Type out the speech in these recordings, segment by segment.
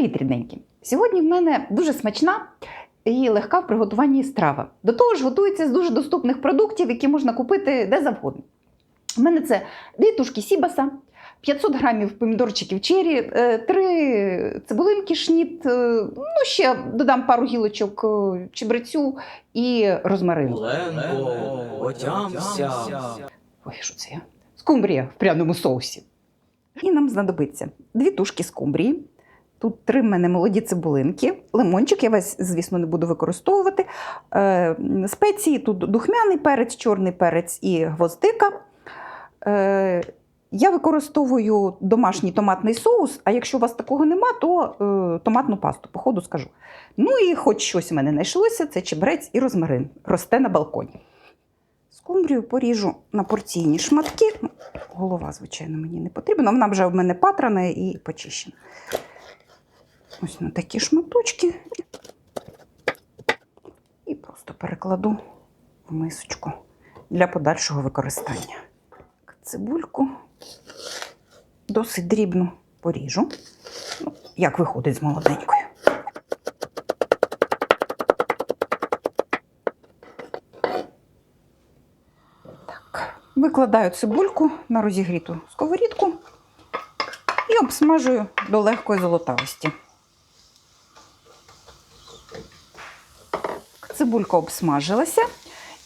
Привіт, рідненькі! Сьогодні в мене дуже смачна і легка в приготуванні страва. До того ж, готується з дуже доступних продуктів, які можна купити де завгодно. У мене це дві тушки сібаса, 500 грамів помідорчиків чері, е, три цибулинки шніт, е, ну ще додам пару гілочок е, чебрецю і розмарину. Отямся. Ой, що це я? Скумбрія в пряному соусі. І нам знадобиться дві тушки скумбрії. Тут три в мене молоді цибулинки, лимончик, я весь, звісно, не буду використовувати. Е, спеції тут духмяний перець, чорний перець і гвоздика. Е, я використовую домашній томатний соус, а якщо у вас такого нема, то е, томатну пасту, по ходу скажу. Ну і хоч щось у мене знайшлося, це чебрець і розмарин. Росте на балконі. Скумбрію поріжу на порційні шматки. Голова, звичайно, мені не потрібна. Вона вже в мене патрана і почищена. Ось на такі шматочки. І просто перекладу в мисочку для подальшого використання. Цибульку досить дрібно поріжу. Ну, як виходить з молоденькою. Так, викладаю цибульку на розігріту сковорідку і обсмажую до легкої золотавості. Цибулька обсмажилася.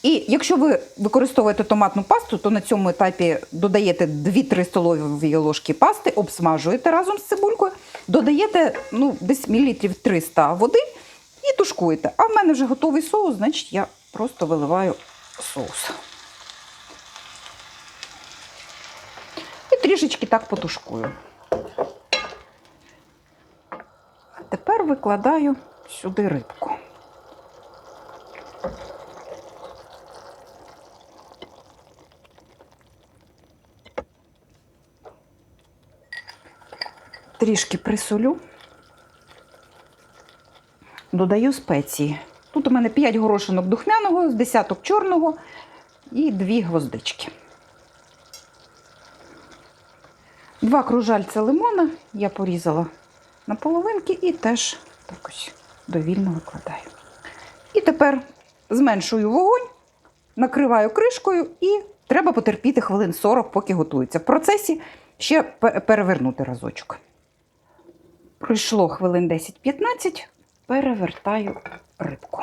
І якщо ви використовуєте томатну пасту, то на цьому етапі додаєте 2-3 столові ложки пасти, обсмажуєте разом з цибулькою, додаєте ну, десь мілілітрів 300 води і тушкуєте. А в мене вже готовий соус, значить я просто виливаю соус. І трішечки так потушкую. А тепер викладаю сюди рибку. Трішки присолю. Додаю спеції. Тут у мене 5 горошинок духмяного, з десяток чорного і 2 гвоздички. Два кружальця лимона я порізала на половинки і теж так ось довільно викладаю. І тепер зменшую вогонь, накриваю кришкою і треба потерпіти хвилин 40, поки готується. В процесі ще перевернути разочок. Пройшло хвилин 10-15, перевертаю рибку.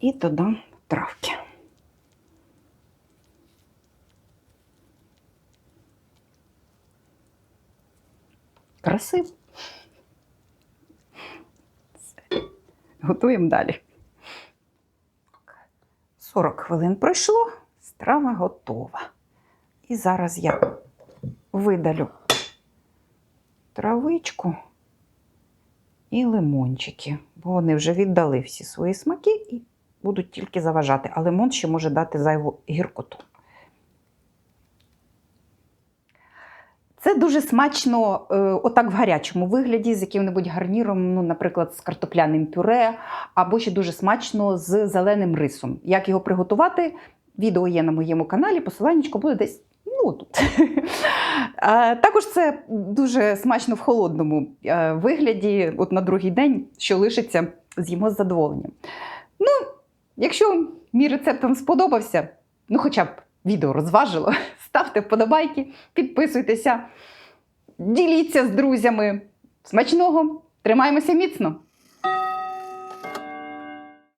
І додам травки. Красиво. Готуємо далі. 40 хвилин пройшло, страва готова. І зараз я видалю травичку і лимончики, бо вони вже віддали всі свої смаки і будуть тільки заважати. А лимон ще може дати зайву гіркоту. Дуже смачно, е, отак в гарячому вигляді, з яким-небудь гарніром, ну, наприклад, з картопляним пюре, або ще дуже смачно з зеленим рисом. Як його приготувати? Відео є на моєму каналі, посиланнячко буде десь ну, тут. Також це дуже смачно в холодному е, вигляді, от на другий день, що лишиться, з'їмо з задоволенням. Ну, якщо мій рецепт вам сподобався, ну хоча б відео розважило, ставте вподобайки, підписуйтеся, діліться з друзями. Смачного! Тримаємося міцно!